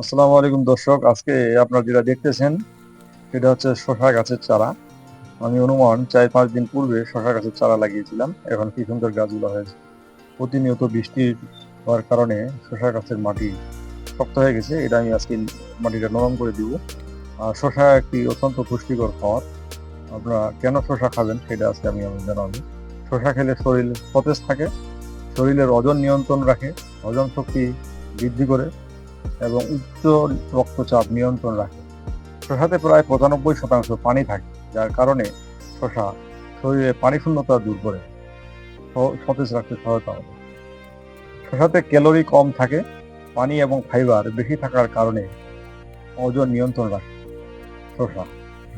আসসালামু আলাইকুম দর্শক, আজকে আপনারা যেটা দেখতেছেন সেটা হচ্ছে শশা গাছের চারা। আমি অনুমান, চার পাঁচ দিন পূর্বে শশা গাছের চারা লাগিয়েছিলাম, এখন কি সুন্দর গাছগুলো হয়েছে। প্রতিনিয়ত বৃষ্টি হওয়ার কারণে শশা গাছের মাটি শক্ত হয়ে গেছে, এটা আমি আজকে মাটিটা নরম করে দিব। আর শশা একটি অত্যন্ত পুষ্টিকর খাবার। আপনারা কেন শশা খাবেন সেটা আজকে আমি আমি জানাব। শশা খেলে শরীর সতেজ থাকে, শরীরের ওজন নিয়ন্ত্রণ রাখে হজম শক্তি বৃদ্ধি করে এবং উচ্চ রক্তচাপ নিয়ন্ত্রণ রাখে। শশাতে প্রায় পঁচানব্বই শতাংশ পানি থাকে, যার কারণে শশা শরীরে পানি শূন্যতা দূর করে। সতেজ রাখতে সহায়তা করে শশাতে ক্যালোরি কম থাকে, পানি এবং ফাইবার বেশি থাকার কারণে ওজন নিয়ন্ত্রণ রাখে শশা।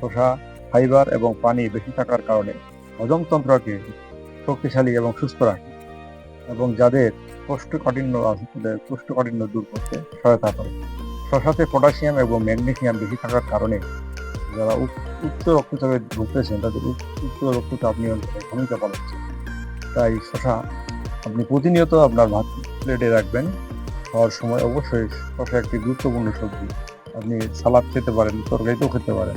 শশা, ফাইবার এবং পানি বেশি থাকার কারণে হজমতন্ত্রকে শক্তিশালী এবং সুস্থ রাখে এবং যাদের কোষ্ঠকাঠিন্য কোষ্ঠকাঠিন্য দূর করতে সহায়তা করে। শশাতে পটাশিয়াম এবং ম্যাগনেশিয়াম বেশি থাকার কারণে যারা উচ- উচ্চ রক্তচাপে ভুগতেছেন, তাদের উচ্চ রক্তচাপ নিয়ন্ত্রণে ভূমিকা পালন করছে তাই শশা আপনি প্রতিনিয়ত আপনার ভাত প্লেটে রাখবেন। খাওয়ার সময় অবশ্যই শশা একটি গুরুত্বপূর্ণ সবজি। আপনি সালাদ খেতে পারেন, তরকারিতেও খেতে পারেন।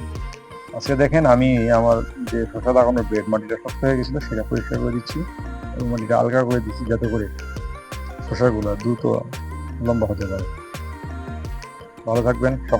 আজকে দেখেন আমি আমার যে শশা লাগানোর বেড মাটিটা শক্ত হয়ে গেছিল, সেটা পরিষ্কার করে দিচ্ছি। এবং মাটিটা আলগা করে দিচ্ছি যাতে করে শশাগুলো দ্রুত লম্বা হতে পারে। ভালো থাকবেন সবাই